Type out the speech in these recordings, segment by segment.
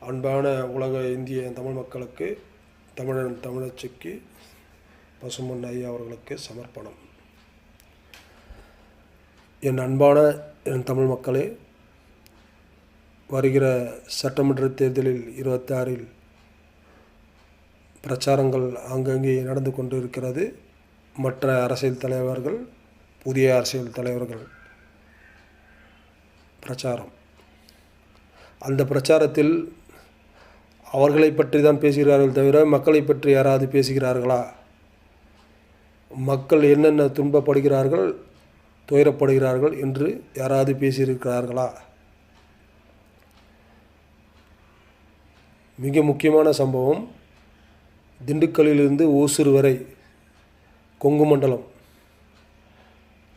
அன்பான உலக இந்திய தமிழ் மக்களுக்கு தமிழன் தமிழச்சிக்கு பசுமன் ஐயா அவர்களுக்கு சமர்ப்பணம். என் அன்பான என் தமிழ் மக்களே வருகிற சட்டமன்ற தேர்தலில் இருபத்தாறில் பிரச்சாரங்கள் அங்கங்கே நடந்து கொண்டு இருக்கிறது மற்ற அரசியல் தலைவர்கள் புதிய அரசியல் தலைவர்கள் பிரச்சாரம். அந்த பிரச்சாரத்தில் அவர்களை பற்றி தான் பேசுகிறார்கள் தவிர மக்களை பற்றி யாராவது பேசுகிறார்களா? மக்கள் என்னென்ன துன்பப்படுகிறார்கள் துயரப்படுகிறார்கள் என்று யாராவது பேசியிருக்கிறார்களா? மிக முக்கியமான சம்பவம் திண்டுக்கல்லிலிருந்து ஓசூர் வரை கொங்கு மண்டலம்.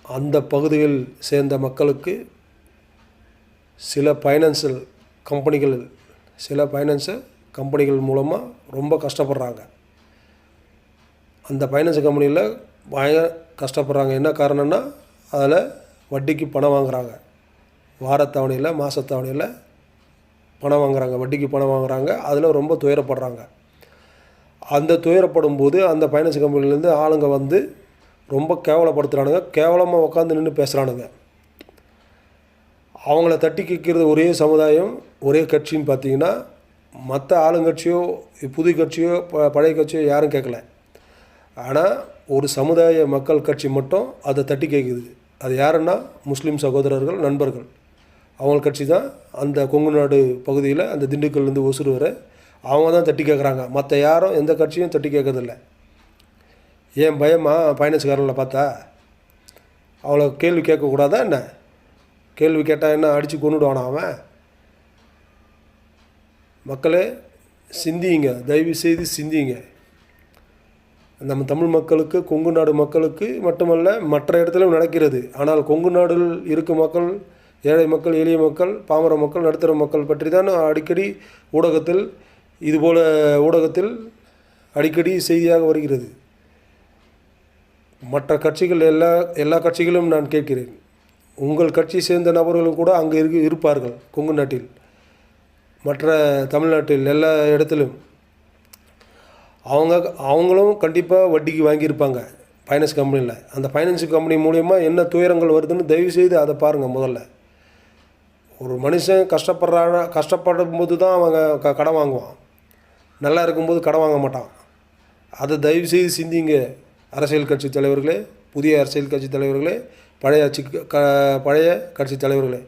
அந்த பகுதியில் சேர்ந்த மக்களுக்கு சில ஃபைனான்சியல் கம்பெனிகள் சில ஃபைனான்ஸை கம்பெனிகள் மூலமாக ரொம்ப கஷ்டப்படுறாங்க. அந்த ஃபைனான்ஸ் கம்பெனியில் பயங்கர கஷ்டப்படுறாங்க. என்ன காரணம்னா அதில் வட்டிக்கு பணம் வாங்குறாங்க. வாரத்தவணையில் மாதத்தவணையில் பணம் வாங்குறாங்க. வட்டிக்கு பணம் வாங்குறாங்க. அதில் ரொம்ப துயரப்படுறாங்க. அந்த துயரப்படும் போது அந்த ஃபைனான்ஸ் கம்பெனிலேருந்து ஆளுங்க வந்து ரொம்ப கேவலப்படுத்துகிறானுங்க கேவலமாக உட்காந்து நின்று பேசுகிறானுங்க அவங்கள தட்டி கேட்குறது ஒரே சமுதாயம் ஒரே கட்சின்னு பார்த்தீங்கன்னா மற்ற ஆளுங்கட்சியோ புது கட்சியோ ப பழைய கட்சியோ யாரும் கேட்கல. ஆனால் ஒரு சமுதாய மக்கள் கட்சி மட்டும் அதை தட்டி கேட்குது அது யாருன்னா முஸ்லீம் சகோதரர்கள் நண்பர்கள். அவங்க கட்சி தான் அந்த கொங்கு நாடு பகுதியில் அந்த திண்டுக்கல்லேருந்து ஒசூர் வர அவங்க தான் தட்டி கேட்குறாங்க மற்ற யாரும் எந்த கட்சியும் தட்டி கேட்கறதில்ல ஏன் பயமா? ஃபைனான்ஸ்காரங்களை பார்த்தா? அவளை கேள்வி கேட்கக்கூடாதா என்ன? கேள்வி கேட்டால் என்ன அடித்து கொண்டுடுவானா அவன்? மக்களே சிந்திங்க தயவு செய்து சிந்திங்க நம்ம தமிழ் மக்களுக்கு கொங்கு நாடு மக்களுக்கு மட்டுமல்ல மற்ற இடத்துலையும் நடக்கிறது. ஆனால் கொங்கு நாடில் இருக்கும் மக்கள் ஏழை மக்கள் எளிய மக்கள் பாமர மக்கள் நடுத்தர மக்கள் பற்றி தான் அடிக்கடி ஊடகத்தில் இதுபோல் ஊடகத்தில் அடிக்கடி செய்தியாக வருகிறது. மற்ற கட்சிகள் எல்லா எல்லா கட்சிகளும் நான் கேட்கிறேன். உங்கள் கட்சி சேர்ந்த நபர்களும் கூட அங்கே இருக்கு இருப்பார்கள் கொங்கு நாட்டில். மற்ற தமிழ்நாட்டில் எல்லா இடத்துலையும் அவங்க அவங்களும் கண்டிப்பாக வட்டிக்கு வாங்கியிருப்பாங்க. ஃபைனான்ஸ் கம்பெனியில் அந்த ஃபைனான்ஸ் கம்பெனி மூலயமா என்ன துயரங்கள் வருதுன்னு தயவுசெய்து அதை பாருங்கள் முதல்ல. ஒரு மனுஷன் கஷ்டப்படுறான கஷ்டப்படும் போது தான் அவங்க க கடன் வாங்குவான். நல்லா இருக்கும்போது கடன் வாங்க மாட்டான். அதை தயவுசெய்து சிந்திங்க. அரசியல் கட்சி தலைவர்களே புதிய அரசியல் கட்சி தலைவர்களே பழைய கட்சி க பழைய கட்சி தலைவர்களே.